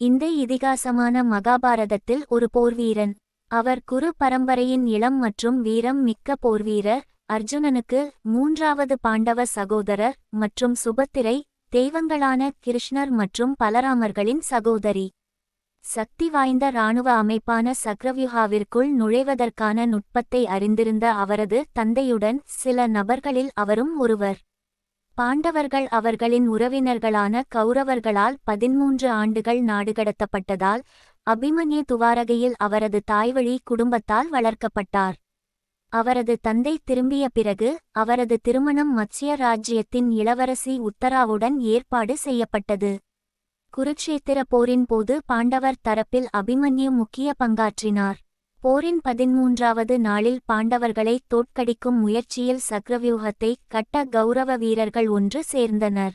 இந்த இதிகாசமான மகாபாரதத்தில் ஒரு போர்வீரன். அவர் குரு பரம்பரையின் இளம் மற்றும் வீரம் மிக்க போர்வீரர். அர்ஜுனனுக்கு மூன்றாவது பாண்டவ சகோதரர் மற்றும் சுபத்திரை தெய்வங்களான கிருஷ்ணர் மற்றும் பலராமர்களின் சகோதரி. சக்தி வாய்ந்த இராணுவ அமைப்பான சக்ரவியூஹாவிற்குள் நுழைவதற்கான நுட்பத்தை அறிந்திருந்த அவரது தந்தையுடன் சில நபர்களில் அவரும் ஒருவர். பாண்டவர்கள் அவர்களின் உறவினர்களான கௌரவர்களால் பதிமூன்று ஆண்டுகள் நாடுகடத்தப்பட்டதால் அபிமன்யு துவாரகையில் அவரது தாய்வழி குடும்பத்தால் வளர்க்கப்பட்டார். அவரது தந்தை திரும்பிய பிறகு அவரது திருமணம் மத்ஸ்ய ராஜ்யத்தின் இளவரசி உத்தராவுடன் ஏற்பாடு செய்யப்பட்டது. குருக்ஷேத்திர போரின் போது பாண்டவர் தரப்பில் அபிமன்யு முக்கிய பங்காற்றினார். போரின் பதிமூன்றாவது நாளில் பாண்டவர்களை தோற்கடிக்கும் முயற்சியில் சக்ரவியூகத்தை கட்ட கௌரவ வீரர்கள் ஒன்று சேர்ந்தனர்.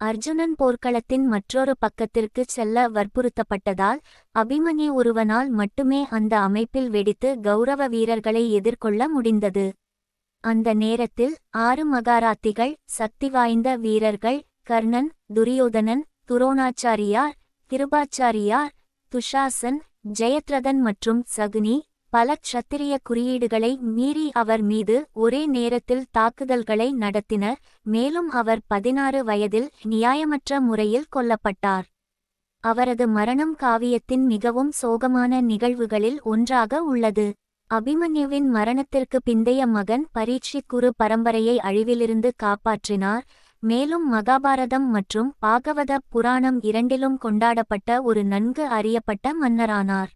அர்ஜுனன் போர்க்களத்தின் மற்றொரு பக்கத்திற்கு செல்ல வற்புறுத்தப்பட்டதால் அபிமன்யு ஒருவனால் மட்டுமே அந்த அமைப்பில் வெடித்து கௌரவ வீரர்களை எதிர்கொள்ள முடிந்தது. அந்த நேரத்தில் ஆறு மகாராத்திகள் சக்தி வாய்ந்த வீரர்கள் கர்ணன் துரியோதனன் துரோணாச்சாரியார் கிருபாச்சாரியார் துஷாசன் ஜெயத்ரதன் மற்றும் சகுனி பல க்ஷத்திரிய குறியீடுகளை மீறி அவர் மீது ஒரே நேரத்தில் தாக்குதல்களை நடத்தினர் மேலும் அவர் பதினாறு வயதில் நியாயமற்ற முறையில் கொல்லப்பட்டார். அவரது மரணம் காவியத்தின் மிகவும் சோகமான நிகழ்வுகளில் ஒன்றாக உள்ளது. அபிமன்யுவின் மரணத்திற்கு பிந்தைய மகன் பரீட்சித் குரு பரம்பரையை அழிவிலிருந்து காப்பாற்றினார் மேலும் மகாபாரதம் மற்றும் பாகவத புராணம் இரண்டிலும் கொண்டாடப்பட்ட ஒரு நன்கு அறியப்பட்ட மன்னரானார்.